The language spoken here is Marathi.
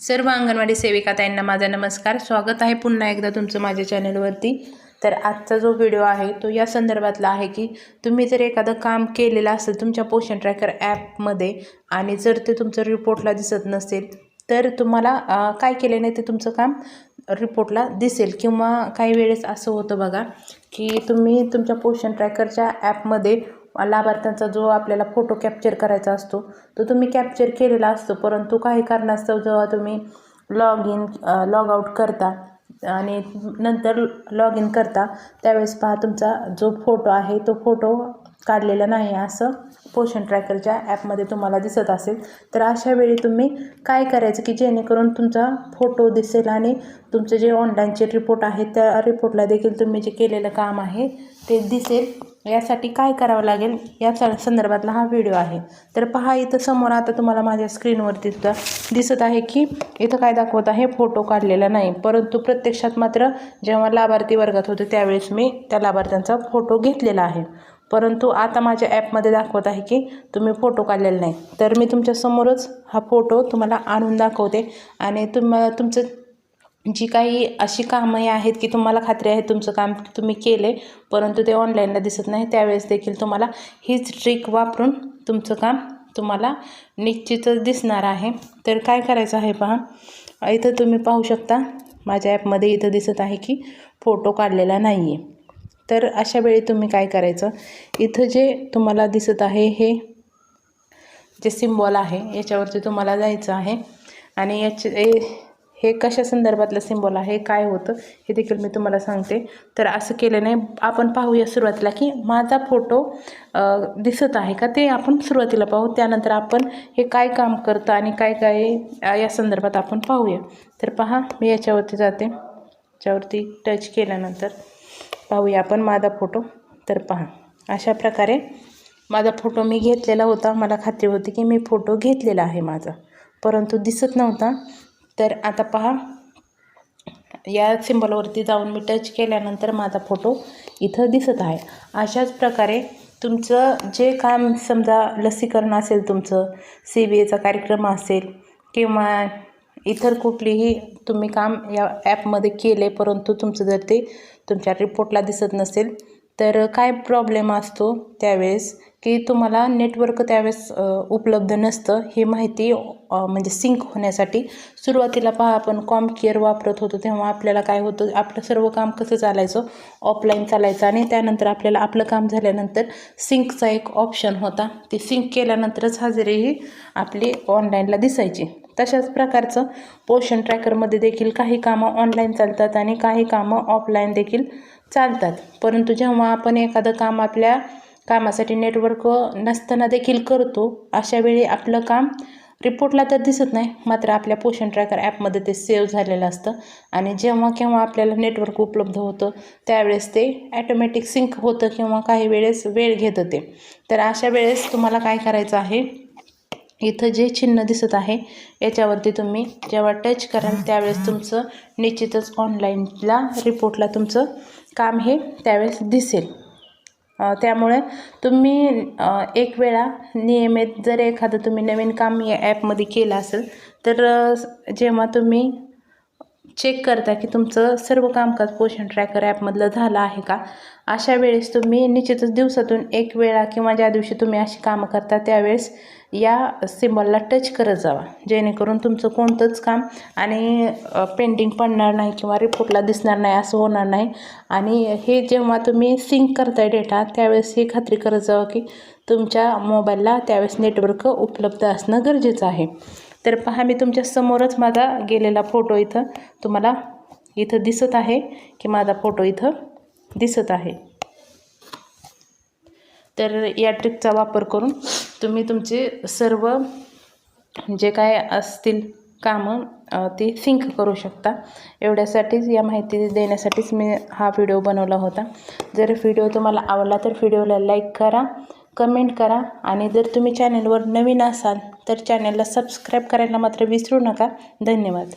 सर्व अंगणवाडी सेविका ताईंना माझा नमस्कार. स्वागत आहे पुन्हा एकदा तुमचं माझ्या चॅनलवरती. तर आजचा जो व्हिडिओ आहे तो या संदर्भातला आहे की तुम्ही जर एखादं काम केलेलं असेल तुमच्या पोषण ट्रॅकर ॲपमध्ये आणि जर ते तुमचं रिपोर्टला दिसत नसेल तर तुम्हाला काय केलं नाही ते तुमचं काम रिपोर्टला दिसेल. किंवा काही वेळेस असं होतं बघा की तुम्ही तुमच्या पोषण ट्रॅकरच्या ॲपमध्ये लाभार्थ्यांचा जो आपल्याला फोटो कॅप्चर करायचा असतो तो तुम्ही कॅप्चर केलेला असतो. परंतु काही कारणास्तव जेव्हा तुम्ही लॉग इन लॉग आऊट करता आणि नंतर लॉग इन करता त्यावेळेस पहा तुमचा जो फोटो आहे तो फोटो काढलेला नाही असं पोषण ट्रॅकरच्या ॲपमध्ये तुम्हाला दिसत असेल. तर अशा वेळी तुम्ही काय करायचं की जेणेकरून तुमचा फोटो दिसेल आणि तुमचे जे ऑनलाईनचे रिपोर्ट आहेत त्या रिपोर्टला देखील तुम्ही जे केलेलं काम आहे ते दिसेल. यासाठी काय करावं लागेल? या संदर्भातला हा व्हिडिओ आहे. तर पहा इथं समोर आता तुम्हाला माझ्या स्क्रीनवरती सुद्धा दिसत आहे की इथं काय दाखवत आहे? फोटो काढलेला नाही. परंतु प्रत्यक्षात मात्र जेव्हा लाभार्थी वर्गात होते त्यावेळेस मी त्या लाभार्थ्यांचा फोटो घेतलेला आहे. परंतु आता माझ्या ॲपमध्ये दाखवत आहे की तुम्ही फोटो काढलेला नाही. तर मी तुमच्यासमोरच हा फोटो तुम्हाला आणून दाखवते आणि तुम तुमचं जी काही अशी कामं आहेत की तुम्हाला खात्री आहे तुमचं काम तुम्ही केले परंतु ते ऑनलाईनला दिसत नाही त्यावेळेस देखील तुम्हाला हीच ट्रिक वापरून तुमचं काम तुम्हाला निश्चितच दिसणार आहे. तर काय करायचं आहे पहा इथं तुम्ही पाहू शकता माझ्या ॲपमध्ये इथं दिसत आहे की फोटो काढलेला नाही आहे तर अशा वेळी तुम्ही काय करायचं इथं जे तुम्हाला दिसत आहे हे जे सिम्बॉल आहे याच्यावरती तुम्हाला जायचं आहे. आणि याचे हे- कशा संदर्भातलं सिम्बॉल आहे काय होतं हे देखील मी तुम्हाला सांगते. तर असं केलं नाही आपण पाहूया सुरुवातीला की माझा फोटो दिसत आहे का ते आपण सुरुवातीला पाहू. त्यानंतर आपण हे काय काम करतं आणि काय काय या संदर्भात आपण पाहूया. तर पहा मी याच्यावरती जाते. याच्यावरती टच केल्यानंतर पाहूया आपण माझा फोटो तर पहा अशा प्रकारे माझा फोटो मी घेतलेला होता. मला खात्री होती की मी फोटो घेतलेला आहे माझा. परंतु दिसत नव्हता. तर आता पहा या सिम्बॉलवरती जाऊन मी टच केल्यानंतर माझा फोटो इथं दिसत आहे. अशाच प्रकारे तुमचं जे काम समजा लसीकरण असेल तुमचं सी बी एचा कार्यक्रम असेल किंवा इतर कुठलीही तुम्ही काम या ॲपमध्ये केले परंतु तुमचं जर ते तुमच्या रिपोर्टला दिसत नसेल तर काय प्रॉब्लेम असतो त्यावेळेस की तुम्हाला नेटवर्क त्यावेळेस उपलब्ध नसतं. ही माहिती म्हणजे सिंक होण्यासाठी सुरुवातीला पहा आपण कॉम केअर वापरत होतो तेव्हा आपल्याला काय होतं आपलं सर्व काम कसं चालायचं ऑफलाईन चालायचं आणि त्यानंतर आपल्याला आपलं काम झाल्यानंतर सिंकचा एक ऑप्शन होता. ती सिंक केल्यानंतरच हजेरी ही आपली ऑनलाईनला दिसायची. तशाच प्रकारचं पोषण ट्रॅकरमध्ये देखील काही कामं ऑनलाईन चालतात आणि काही कामं ऑफलाईन देखील चालतात. परंतु जेव्हा आपण एखादं काम आपल्या कामासाठी नेटवर्क नसताना देखील करतो अशा वेळी आपलं काम रिपोर्टला तर दिसत नाही मात्र आपल्या पोषण ट्रॅकर ॲपमध्ये ते सेव्ह झालेलं असतं. आणि जेव्हा केव्हा आपल्याला नेटवर्क उपलब्ध होतं त्यावेळेस ते ॲटोमॅटिक सिंक होतं किंवा काही वेळेस वेळ घेतं ते. तर अशा वेळेस तुम्हाला काय करायचं आहे? इथं जे चिन्ह दिसत आहे याच्यावरती तुम्ही जेव्हा टच कराल त्यावेळेस तुमचं निश्चितच ऑनलाईनला रिपोर्टला तुमचं काम हे त्यावेळेस दिसेल. त्यामुळे तुम्ही एक वेळा नियमित जर एखादं तुम्ही नवीन काम या ॲपमध्ये केलं असेल तर जेव्हा तुम्ही चेक करता की तुमचं सर्व कामकाज पोषण ट्रॅकर ॲपमधलं झालं आहे का? अशा वेळेस तुम्ही निश्चितच दिवसातून एक वेळा किंवा ज्या दिवशी तुम्ही अशी कामं करता त्यावेळेस या सिम्बॉलला टच करत जावा. जेणेकरून तुमचं कोणतंच काम आणि पेंटिंग पडणार नाही किंवा रिपोर्टला दिसणार नाही असं होणार नाही. आणि हे जेव्हा तुम्ही सिंक करताय डेटा त्यावेळेस ही खात्री करत जावा की तुमच्या मोबाईलला त्यावेळेस नेटवर्क उपलब्ध असणं गरजेचं आहे. तर पहा मी तुमच्या समोरच माझा गेलेला फोटो इथं तुम्हाला इथं दिसत आहे की माझा फोटो इथं दिसत आहे. तर या ट्रिकचा वापर करून तुम्ही तुमचे सर्व जे काय असतील कामं ती ते सिंक करू शकता. एवढ्यासाठीच या माहिती देण्यासाठीच मी हा व्हिडिओ बनवला होता. जर व्हिडिओ तुम्हाला आवडला तर व्हिडिओला लाईक करा. कमेंट करा आणि जर तुम्ही चॅनलवर नवीन असाल तर चॅनलला सबस्क्राईब करायला मात्र विसरू नका. धन्यवाद.